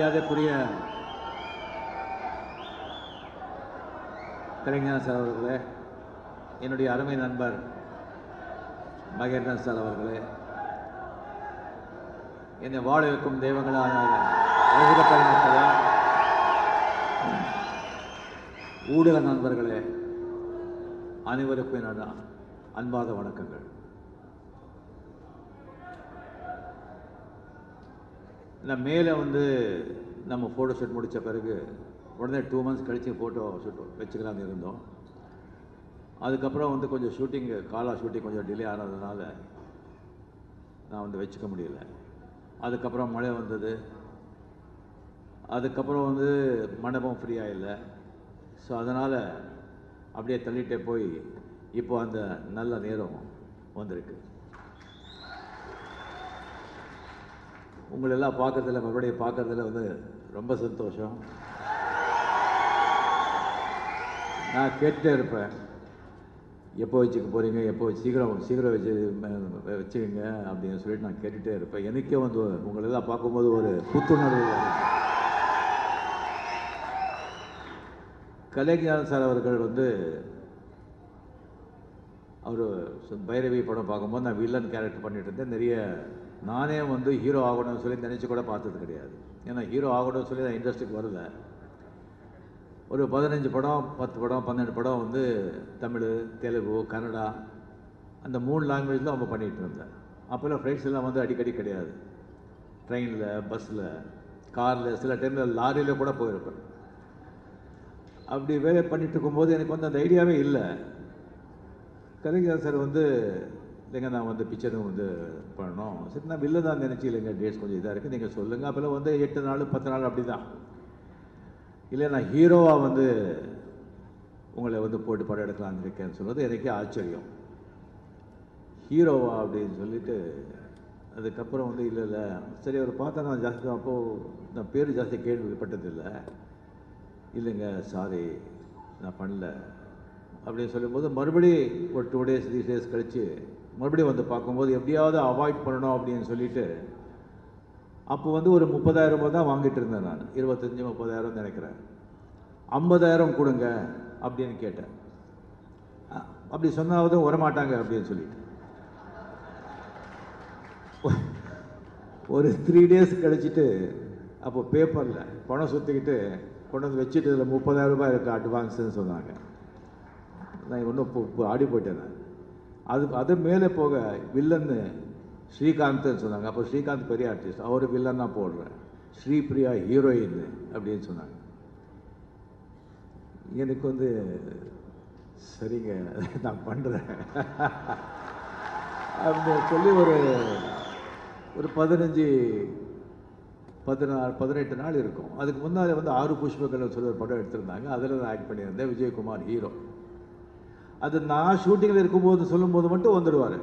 மரியாதைக்குரிய கலைஞர் சார் அவர்களே என்னுடைய அருமை நண்பர் மகேந்திரன் சார் அவர்களே என்னை வாழ வைக்கும் தெய்வங்களான உலக ஊடக நண்பர்களே அனைவருக்கும் என்னோட அன்பாத வணக்கங்கள். நான் மேலே வந்து நம்ம ஃபோட்டோ ஷூட் முடித்த பிறகு உடனே டூ மந்த்ஸ் கழித்து ஃபோட்டோ ஷூட் வச்சுக்கலாம்னு இருந்தோம். அதுக்கப்புறம் வந்து கொஞ்சம் ஷூட்டிங்கு காலா ஷூட்டிங் கொஞ்சம் டிலே ஆனதுனால நான் வந்து வச்சுக்க முடியல. அதுக்கப்புறம் மழை வந்தது. அதுக்கப்புறம் வந்து மண்டபம் ஃப்ரீயாக இல்லை ஸோ அதனால் அப்படியே தள்ளிகிட்டே போய் இப்போ அந்த நல்ல நேரம் வந்திருக்கு. உங்களெல்லாம் பார்க்கறதுல மறுபடியும் பார்க்கறதுல வந்து ரொம்ப சந்தோஷம். நான் கேட்டுட்டே இருப்பேன். எப்போ வச்சுக்க போகிறீங்க எப்போ வச்சு- சீக்கிரம் சீக்கிரம் வச்சு வச்சுக்கோங்க அப்படின்னு சொல்லிட்டு நான் கேட்டுகிட்டே இருப்பேன். எனக்கே வந்து உங்களெல்லாம் பார்க்கும்போது ஒரு புத்துணர்வு கலைஞர் சார் அவர்கள் வந்து அவர் பைரவி படம் பார்க்கும்போது நான் வில்லன் கேரக்டர் பண்ணிட்டு இருந்தேன். நிறைய நானே வந்து ஹீரோ ஆகணும்னு சொல்லி நினச்சி கூட பார்த்தது கிடையாது. ஏன்னா ஹீரோ ஆகணும்னு சொல்லி நான் இண்டஸ்ட்ரிக்கு வரல. ஒரு பதினஞ்சு படம் பத்து படம் பன்னெண்டு படம் வந்து தமிழ் தெலுங்கு கன்னடா அந்த மூணு லாங்குவேஜில் அவங்க பண்ணிகிட்டு இருந்தேன் அப்போல்லாம் ஃப்ரெண்ட்ஸ் எல்லாம் வந்து அடிக்கடி கிடையாது. ட்ரெயினில் பஸ்ஸில் காரில் சில டைமில் லாரியில் கூட போயிருப்பேன். அப்படி வேலை பண்ணிட்டு இருக்கும்போது எனக்கு வந்து அந்த ஐடியாவே இல்லை. கலைஞர் சார் வந்து இல்லைங்க நான் வந்து பிக்சரும் வந்து பண்ணணும். சரி நான் வெளில தான் நினச்சி இல்லைங்க டேட்ஸ் கொஞ்சம் இதாக இருக்குது நீங்கள் சொல்லுங்கள் அப்போல்லாம் வந்து எட்டு நாள் பத்து நாள் அப்படி தான் இல்லை நான் ஹீரோவாக வந்து உங்களை வந்து போட்டு படம் எடுக்கலாம்னு இருக்கேன்னு சொன்னது எனக்கே ஆச்சரியம். ஹீரோவா அப்படின்னு சொல்லிட்டு அதுக்கப்புறம் வந்து இல்லை இல்லை. சரி அவர் பார்த்தா நான் ஜாஸ்தி அப்போது நான் பேர் ஜாஸ்தி கேள்விப்பட்டதில்லை. இல்லைங்க சாரி நான் பண்ணல. அப்படின்னு சொல்லும்போது மறுபடி ஒரு டூ டேஸ் த்ரீ டேஸ் கழித்து மறுபடியும் வந்து பார்க்கும்போது எப்படியாவது அவாய்ட் பண்ணணும் அப்படின்னு சொல்லிட்டு அப்போ வந்து ஒரு முப்பதாயிரம் ரூபாய் தான் வாங்கிட்டு இருந்தேன் நான். இருபத்தஞ்சி முப்பதாயிரம் நினைக்கிறேன். ஐம்பதாயிரம் கொடுங்க அப்படின்னு கேட்டேன். அப்படி சொன்னாவது வரமாட்டாங்க அப்படின்னு சொல்லிட்டு. ஒரு த்ரீ டேஸ் கழிச்சிட்டு அப்போ பேப்பரில் பணம் சுற்றிக்கிட்டு கொண்டு வந்து வச்சுட்டு இதில் முப்பதாயிரம் ரூபாய் இருக்குது அட்வான்ஸுன்னு சொன்னாங்க. நான் ஒன்றும் இப்போ இப்போ ஆடி போயிட்டேன் நான். அது அது மேலே போக வில்லன்னு ஸ்ரீகாந்த்னு சொன்னாங்க. அப்போ ஸ்ரீகாந்த் பெரிய ஆர்டிஸ்ட் அவர் வில்லன் தான் போடுறேன் ஸ்ரீபிரியா ஹீரோயின் அப்படின்னு சொன்னாங்க. எனக்கு வந்து சரிங்க நான் பண்ணுறேன் அப்படின்னு சொல்லி ஒரு ஒரு பதினஞ்சு பதினாறு பதினெட்டு நாள் இருக்கும். அதுக்கு முன்னாடி வந்து ஆறு புஷ்பங்கள் சொல்லி ஒரு படம் எடுத்திருந்தாங்க. அதில் நான் ஆக்ட் பண்ணியிருந்தேன். விஜயகுமார் ஹீரோ அது நான் ஷூட்டிங்கில் இருக்கும்போது சொல்லும்போது மட்டும் வந்துடுவார்.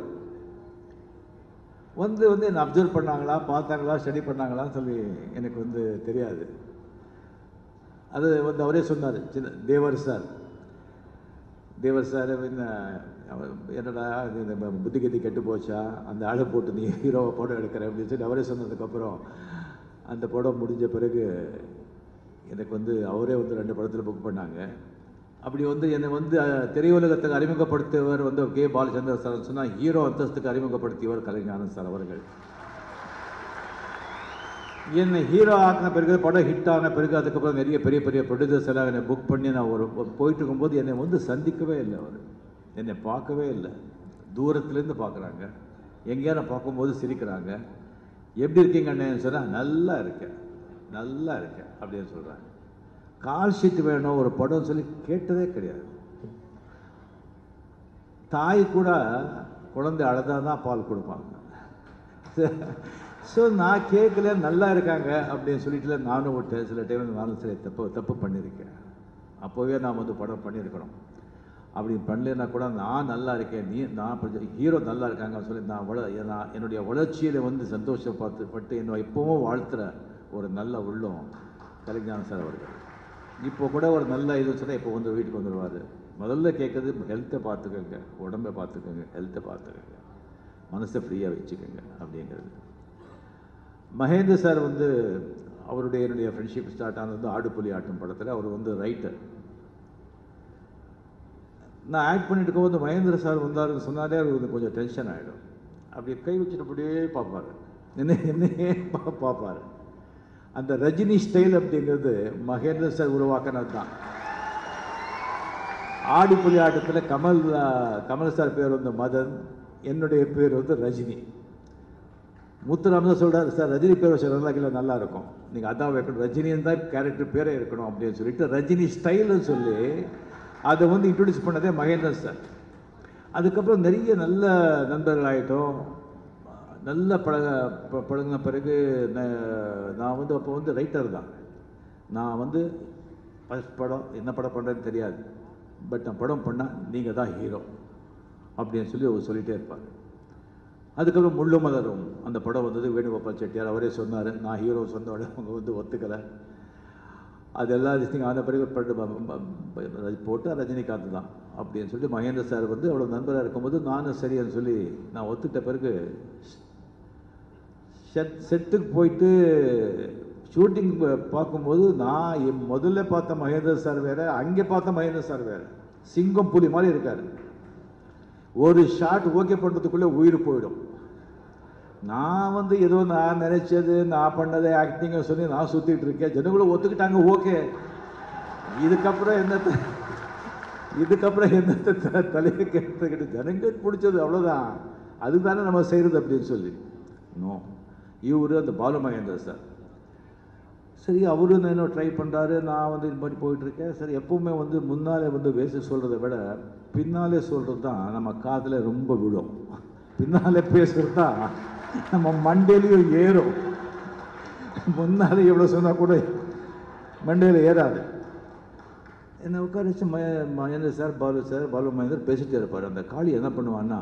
வந்து வந்து என்னை அப்சர்வ் பண்ணாங்களா பார்த்தாங்களா ஸ்டடி பண்ணாங்களான்னு சொல்லி எனக்கு வந்து தெரியாது. அது வந்து அவரே சொன்னார் சின்ன தேவர் சார். தேவர் சார் என்னடா இந்த புத்தி கத்தி கெட்டு போச்சா அந்த ஆளை போட்டு நீ ஹீரோவை படம் எடுக்கிற அப்படின்னு சொல்லி அவரே சொன்னதுக்கப்புறம் அந்த படம் முடிஞ்ச பிறகு எனக்கு வந்து அவரே வந்து ரெண்டு படத்தில் புக் பண்ணாங்க. அப்படி வந்து என்னை வந்து திரையுலகத்துக்கு அறிமுகப்படுத்தியவர் வந்து கே. பாலச்சந்தர் சார் சொன்னால் ஹீரோ அந்தஸ்துக்கு அறிமுகப்படுத்தியவர் கலைஞானந்த் சார் அவர்கள். என்னை ஹீரோ ஆக்கின பிறகு படம் ஹிட் ஆன பிறகு அதுக்கப்புறம் நிறைய பெரிய பெரிய ப்ரொடியூசர்ஸ் எல்லாம் என்னை புக் பண்ணி நான் ஒரு போயிட்டு இருக்கும்போது என்னை வந்து சந்திக்கவே இல்லை அவர். என்னை பார்க்கவே இல்லை. தூரத்துலேருந்து பார்க்குறாங்க. எங்கேயா நான் பார்க்கும்போது சிரிக்கிறாங்க. எப்படி இருக்கீங்க அண்ணேன்னு சொன்னால் நல்லா இருக்கேன். நல்லா இருக்கேன். அப்படின்னு சொல்கிறாங்க கால் ஷீட் வேணும் ஒரு படம் சொல்லி கேட்டதே கிடையாது. தாய் கூட குழந்தை அழுதா தான் பால் கொடுப்பாங்க. ஸோ நான் கேட்கல நல்லா இருக்காங்க அப்படின்னு சொல்லிட்டு நானும் விட்டேன். சில டைம் நானும் சில தப்பு தப்பு பண்ணியிருக்கேன். அப்போவே நான் வந்து படம் பண்ணியிருக்கணும் அப்படி பண்ணலைன்னா கூட நான் நல்லா இருக்கேன் நீ நான் ஹீரோ நல்லா இருக்காங்கன்னு சொல்லி நான் வள நான் என்னுடைய வளர்ச்சியில் வந்து சந்தோஷப்பட்டு பட்டு என்னை எப்பவும் வாழ்த்துற ஒரு நல்ல உள்ளம் கலைஞான சார் அவர்கள். இப்போ கூட ஒரு நல்ல இது வச்சுன்னா இப்போ வந்து வீட்டுக்கு வந்துடுவார் முதல்ல கேட்குறது ஹெல்த்தை பார்த்துக்கோங்க. உடம்பை பார்த்துக்கோங்க. ஹெல்த்தை பார்த்துக்கோங்க. மனசை ஃப்ரீயாக வச்சுக்கோங்க அப்படிங்கிறது. மகேந்திர சார் வந்து அவருடைய என்னுடைய ஃப்ரெண்ட்ஷிப் ஸ்டார்ட் ஆனது வந்து ஆடுப்புலி ஆட்டம் படத்தில் அவர் வந்து ரைட்டர் நான் ஆக்ட் பண்ணிட்டு இருக்கும்போது மகேந்திர சார் வந்தாருன்னு சொன்னாலே அவர் வந்து கொஞ்சம் டென்ஷன் ஆகிடும் அப்படி கை வச்சுட்டு அப்படியே பார்ப்பாரு. என்ன என்னையே பா பார்ப்பாரு. அந்த ரஜினி ஸ்டைல் அப்படிங்கிறது மகேந்திர சார் உருவாக்கினது தான். ஆடிப்புலி ஆட்டத்தில் கமல் கமல் சார் பேர் வந்து மதன் என்னுடைய பேர் வந்து ரஜினி. முத்துராம தான் சார் ரஜினி பேர் வச்ச நல்லா இல்லை நல்லா இருக்கும். நீங்கள் அதான் வைக்கணும். ரஜினின்னு தான் கேரக்டர் பேரே இருக்கணும் அப்படின்னு சொல்லிட்டு ரஜினி ஸ்டைல்னு சொல்லி அதை வந்து இன்ட்ரடியூஸ் பண்ணதே மகேந்திரன் சார். அதுக்கப்புறம் நிறைய நல்ல நண்பர்கள் ஆகிட்டோம் நல்ல பழக ப- பழகுன பிறகு நான் வந்து அப்போ வந்து ரைட்டர் தான். நான் வந்து ஃபஸ்ட் படம் என்ன படம் பண்ணுறேன்னு தெரியாது. பட் நான் படம் பண்ணால் நீங்கள் தான் ஹீரோ அப்படின்னு சொல்லி அவர் சொல்லிகிட்டே இருப்பார். அதுக்கப்புறம் முள்ளு மலரும். அந்த படம் வந்தது வேணுகோபால் செட்டியார். அவரே சொன்னார் நான் ஹீரோ சொன்ன உடனே அவங்க வந்து ஒத்துக்கலை. அது எல்லா ஆன பிறகு போட்டு ரஜினிகாந்த் தான் அப்படின்னு சொல்லி மகேந்திர சார் வந்து அவ்வளோ நண்பராக இருக்கும்போது நானும் சரின்னு சொல்லி நான் ஒத்துட்ட பிறகு செட் செட்டுக்கு போயிட்டு ஷூட்டிங் பார்க்கும்போது நான் என் முதல்ல பார்த்த மகேந்திர சார் வேறு அங்கே பார்த்த மகேந்திர சார் வேறு. சிங்கம் புலி மாதிரி இருக்கார். ஒரு ஷாட் ஓகே பண்ணுறதுக்குள்ளே உயிர் போயிடும். நான் வந்து ஏதோ நான் நினைச்சது நான் பண்ணதை ஆக்டிங்கை சொல்லி நான் சுற்றிட்டு இருக்கேன். ஜனங்களும் ஒத்துக்கிட்டாங்க ஓகே இதுக்கப்புறம் என்னத்தை இதுக்கப்புறம் என்னத்தை தலையை தலையை கேட்டுக்கிட்டு ஜனங்களுக்கு பிடிச்சது அவ்வளோதான் அதுதானே நம்ம செய்கிறது அப்படின்னு சொல்லி. நோ இவரு அந்த பாலு மகேந்திர சார். சரி அவரும் என்ன ட்ரை பண்ணுறாரு நான் வந்து இது மாதிரி போயிட்டுருக்கேன். சரி எப்பவுமே வந்து முன்னாலே வந்து பேசி சொல்கிறத விட பின்னாலே சொல்கிறது தான் நம்ம காதில் ரொம்ப விழும். பின்னாலே பேசுகிறது தான் நம்ம மண்டையிலையும் ஏறும். முன்னாலே எவ்வளோ சொன்னால் கூட மண்டையில் ஏறாது. என்னை உட்கார வச்சு ம மகேந்திர சார் பாலு சார் பாலு மகேந்தர் பேசிட்டே இருப்பார். அந்த காளி என்ன பண்ணுவான்னா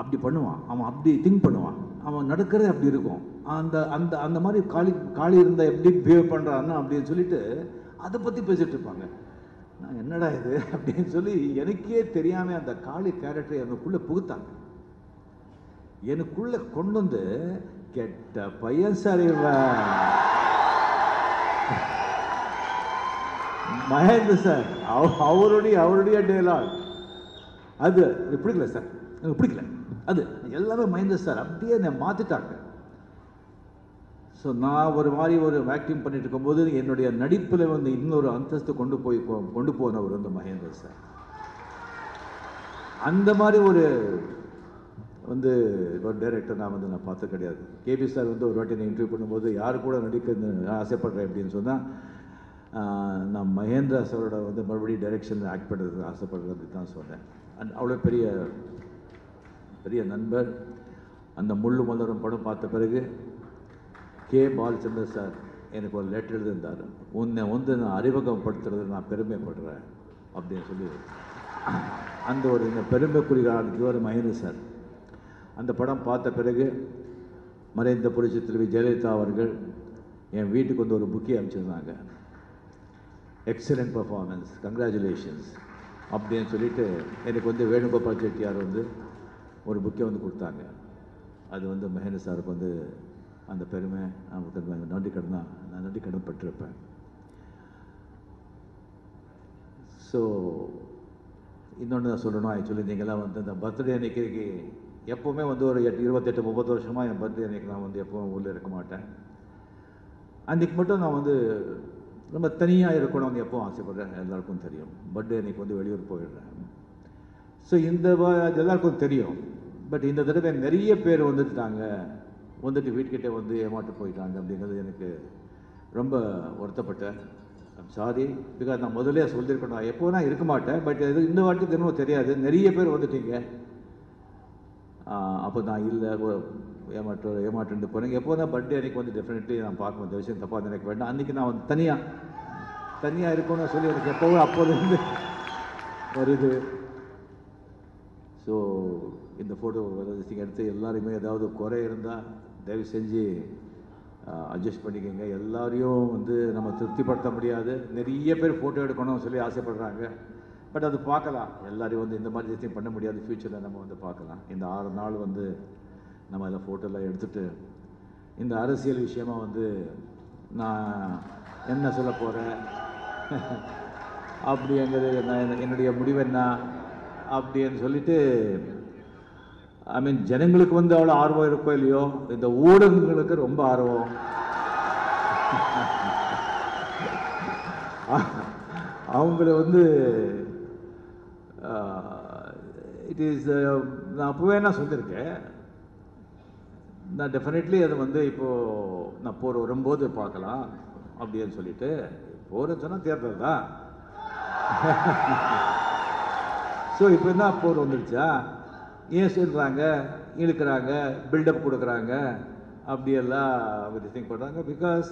அப்படி பண்ணுவான். அவன் அப்படி திங்க் பண்ணுவான். அவன் நடக்கிறதே அப்படி இருக்கும். அந்த அந்த அந்த மாதிரி காளி காளி இருந்தால் எப்படி பிஹேவ் பண்ணுறான்னா அப்படின்னு சொல்லிட்டு அதை பற்றி பேசிகிட்டு இருப்பாங்க. நான் என்னடா இது அப்படின்னு சொல்லி எனக்கே தெரியாமல் அந்த காளி கேரக்டரை எனக்குள்ளே புகுத்தாங்க. எனக்குள்ளே கொண்டு வந்து கெட்ட பையன் சார் இவன். மகேந்திர சார் அவ- அவருடைய அவருடைய டேலாக் அது பிடிக்கல சார் எனக்கு பிடிக்கல. அது எல்லாமே மகேந்திர சார் அப்படியே என்னை மாற்றிட்டாங்க ஸோ நான் ஒரு மாதிரி ஒரு ஆக்டிங் பண்ணிட்டு இருக்கும்போது என்னுடைய நடிப்பில் வந்து இன்னொரு அந்தஸ்து கொண்டு போய் கொண்டு போனவர் வந்து மகேந்திர சார். அந்த மாதிரி ஒரு வந்து ஒரு டைரக்டர் நான் வந்து நான் பார்த்து கிடையாது. கேபி சார் வந்து ஒரு வாட்டி நான் இன்டர்வியூ பண்ணும்போது யார் கூட நடிக்க ஆசைப்படுறேன் அப்படின்னு சொன்னால் நான் மகேந்திரா சாரோட வந்து மறுபடியும் டைரக்ஷனில் ஆக்ட் பண்ணுறதுக்கு ஆசைப்படுறது தான் சொன்னேன். அண்ட் அவ்வளோ பெரிய பெரிய நண்பர். அந்த முள்ளு மலரும் படம் பார்த்த பிறகு கே. பாலச்சந்தர் சார் எனக்கு ஒரு லெட்டர் எழுதியிருந்தார். உன்னை வந்து நான் அறிமுகப்படுத்துறது நான் பெருமைப்படுறேன் அப்படின்னு சொல்லி. அந்த ஒரு இந்த பெருமைக்குரிய ஆளுக்கு ஒரு மகேந்திர சார். அந்த படம் பார்த்த பிறகு மறைந்த புரட்சி தலைவி ஜெயலலிதா அவர்கள் என் வீட்டுக்கு வந்து ஒரு புக்கே அனுப்பிச்சிருந்தாங்க. எக்ஸலண்ட் பர்ஃபார்மன்ஸ் கங்க்ராச்சுலேஷன்ஸ் அப்படின்னு சொல்லிட்டு எனக்கு வந்து வேணுகோபால் செட்டியார் வந்து ஒரு புக்கே வந்து கொடுத்தாங்க. அது வந்து மகேந்திர சாருக்கு வந்து அந்த பெருமை அவங்களுக்கு நன்றி கடன் தான். நான் நன்றி கடன் பட்டிருப்பேன் ஸோ இன்னொன்று நான் சொல்லணும் ஆக்சுவலி நீங்களாம் வந்து இந்த பர்த்டே அன்னைக்கு எப்போவுமே வந்து ஒரு எட்டு இருபத்தெட்டு முப்பது வருஷமாக என் பர்த்டே அன்னைக்கு நான் வந்து எப்போவும் உள்ளே இருக்க மாட்டேன். அன்றைக்கு மட்டும் நான் வந்து ரொம்ப தனியாக இருக்கணும்னு எப்போவும் ஆசைப்படுறேன். எல்லாருக்கும் தெரியும். பர்த்டே அன்னைக்கு வந்து வெளியூர் போயிடுறேன். ஸோ இந்த எல்லாருக்கும் தெரியும். பட் இந்த தடவை நிறைய பேர் வந்துட்டாங்க. வந்துட்டு வீட்டுக்கிட்டே வந்து ஏமாட்டு போயிட்டாங்க அப்படிங்கிறது எனக்கு ரொம்ப வருத்தப்பட்டேன் சாரி பிகாஸ் நான் முதலே சொல்லியிருக்கணும் நான் எப்போ நான் இருக்க மாட்டேன். பட் இது இந்த வாட்டி தினமும் தெரியாது. நிறைய பேர் வந்துட்டீங்க. அப்போ நான் இல்லை. ஏமாற்று ஏமாற்று போனேன் எப்போ தான் பர்த்டே அன்றைக்கி வந்து டெஃபினெட்லி நான் பார்க்க இந்த விஷயம். தப்பாக எனக்கு வேண்டாம். அன்றைக்கி நான் வந்து தனியாக தனியாக இருக்கணும்னு சொல்லி எனக்கு எப்போவும் அப்போதுலேருந்து வருது ஸோ இந்த ஃபோட்டோ எடுத்து எல்லாருமே ஏதாவது குறை இருந்தால் தயவு செஞ்சு அட்ஜஸ்ட் பண்ணிக்கோங்க. எல்லாரையும் வந்து நம்ம திருப்திப்படுத்த முடியாது. நிறைய பேர் ஃபோட்டோ எடுக்கணும்னு சொல்லி ஆசைப்படுறாங்க. பட் அது பார்க்கலாம். எல்லோரையும் வந்து இந்த மாதிரி விஷயம் பண்ண முடியாது. ஃப்யூச்சரில் நம்ம வந்து பார்க்கலாம். இந்த ஆறு நாள் வந்து நம்ம அதில் ஃபோட்டோலாம் எடுத்துகிட்டு இந்த அரசியல் விஷயமா வந்து நான் என்ன சொல்ல போகிறேன் அப்படிங்கிறது நான் என்ன- என்னுடைய முடிவு என்ன? அப்படின்னு சொல்லிட்டு ஐ மீன் ஜனங்களுக்கு வந்து அவ்வளோ ஆர்வம் இருக்கோ இல்லையோ இந்த ஊடகங்களுக்கு ரொம்ப ஆர்வம். அவங்கள வந்து இட் இஸ் நான் அப்போவே நான் சொல்லியிருக்கேன் நான் டெஃபினெட்லி அது வந்து இப்போது நான் போர் வரும்போது பார்க்கலாம் அப்படின்னு சொல்லிட்டு போகிறேன்னு சொன்னால் தேர்தல் தான். ஸோ இப்போ என்ன போர் வந்துடுச்சா ஏன் சொல்கிறாங்க இழுக்கிறாங்க? பில்டப் கொடுக்குறாங்க? அப்படியெல்லாம் அவங்க திங்க் பண்ணுறாங்க பிகாஸ்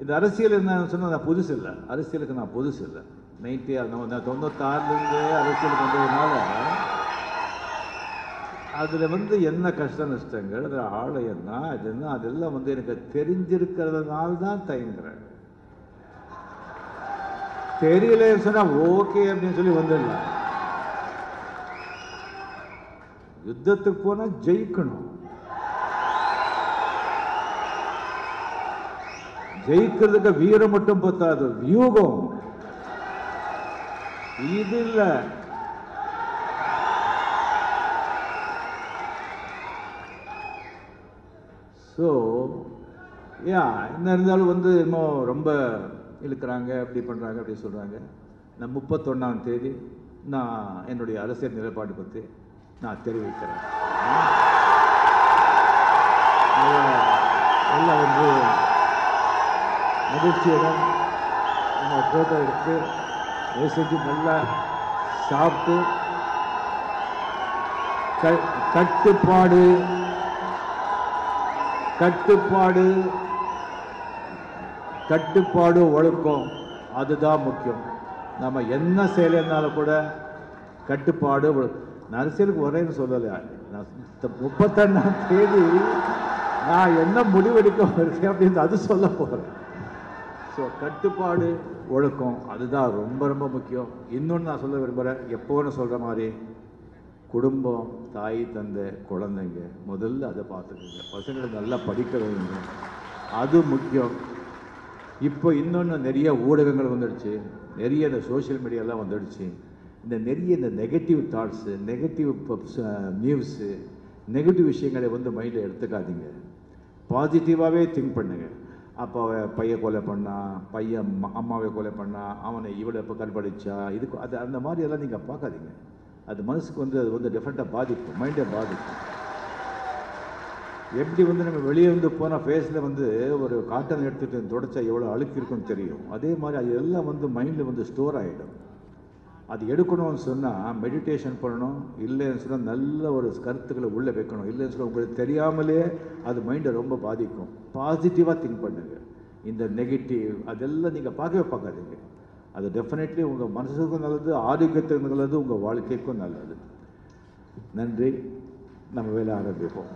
இந்த அரசியல் என்னன்னு சொன்னால் நான் புதுசு இல்லை அரசியலுக்கு நான் புதுசு இல்லை நைன்டி நான் தொண்ணூத்தாறுலேருந்து அரசியலுக்கு வந்ததுனால அதில் வந்து என்ன கஷ்ட நஷ்டங்கள் அதில் ஆலயம் என்ன அது என்ன அதெல்லாம் வந்து எனக்கு தெரிஞ்சிருக்கிறதுனால தான் தயங்குறேன். தெரியலன்னு சொன்னால் ஓகே அப்படின்னு சொல்லி வந்துடலாம். யுத்தத்துக்கு போனால் ஜெயிக்கணும். ஜெயிக்கிறதுக்கு வீரம் மட்டும் பத்தாது வியூகம். இது இல்லை. ஸோ யா என்ன இருந்தாலும் வந்து இன்னும் ரொம்ப இழுக்கிறாங்க அப்படி பண்ணுறாங்க அப்படி சொல்கிறாங்க நான் முப்பத்தொன்னாம் தேதி நான் என்னுடைய அரசியல் நிலைப்பாடு பற்றி நான் தெரிவிக்கிறேன். எல்லாம் வந்து மகிழ்ச்சியுடன் நம்ம ஃபோட்டோ எடுத்து வயசுக்கு நல்லா சாப்பிட்டு க- கட்டுப்பாடு கட்டுப்பாடு கட்டுப்பாடு ஒழுக்கம் அதுதான் முக்கியம். நம்ம என்ன செய்யலைன்னாலும் கூட கட்டுப்பாடு ஒழுக்கம் நான் அரசியலுக்கு வரேன்னு சொல்லலை. நான் இந்த தேதி நான் என்ன முடிவெடுக்க வருகிறேன் அப்படின்னு அது சொல்ல போகிறேன் ஸோ கட்டுப்பாடு ஒழுக்கம் அதுதான் ரொம்ப ரொம்ப முக்கியம். இன்னொன்று நான் சொல்ல விரும்புகிறேன் எப்போன்னு சொல்கிற மாதிரி குடும்பம் தாய் தந்தை குழந்தைங்க முதல்ல அதை பார்த்துக்கோங்க. பசங்களை நல்லா படிக்க வைங்க. அது முக்கியம். இப்போ இன்னொன்று நிறைய ஊடகங்கள் வந்துடுச்சு. நிறைய இந்த சோஷியல் மீடியாலாம் வந்துடுச்சு. இந்த நிறைய இந்த negative thoughts negative news negative விஷயங்களை வந்து மைண்டில் எடுத்துக்காதீங்க. பாசிட்டிவாகவே திங்க் பண்ணுங்க. அப்போ பையன் கொலை பண்ணான் பையன் அம்மா- அம்மாவை கொலை பண்ணான் அவனை இவளை இப்போ கற்பழிச்சா இதுக்கு அது அந்த மாதிரி எல்லாம் நீங்கள் பார்க்காதீங்க. அது மனசுக்கு வந்து அது வந்து டிஃப்ரெண்ட்டாக பாதிக்கும் மைண்டை பாதிக்கும் எப்படி வந்து நம்ம வெளியே வந்து போனால் ஃபேஸில் வந்து ஒரு காட்டன் எடுத்துகிட்டு தொடச்சா எவ்வளோ அழுக்கு இருக்குன்னு தெரியும். அதே மாதிரி அது எல்லாம் வந்து மைண்டில் வந்து ஸ்டோர் ஆகிடும் அது எடுக்கணும்னு சொன்னால் மெடிடேஷன் பண்ணணும். இல்லைன்னு சொன்னால் நல்ல ஒரு கருத்துக்களை உள்ளே வைக்கணும். இல்லைன்னு சொன்னால் உங்களுக்கு தெரியாமலே அது மைண்டை ரொம்ப பாதிக்கும். பாசிட்டிவாக திங்க் பண்ணுங்கள் இந்த நெகட்டிவ் அதெல்லாம் நீங்கள் பார்க்கவே பார்க்காதீங்க. அது டெஃபினெட்லி உங்கள் மனசுக்கும் நல்லது ஆரோக்கியத்துக்கும் நல்லது உங்கள் வாழ்க்கைக்கும் நல்லது. நன்றி. நம்ம வேலை ஆரம்பிப்போம்.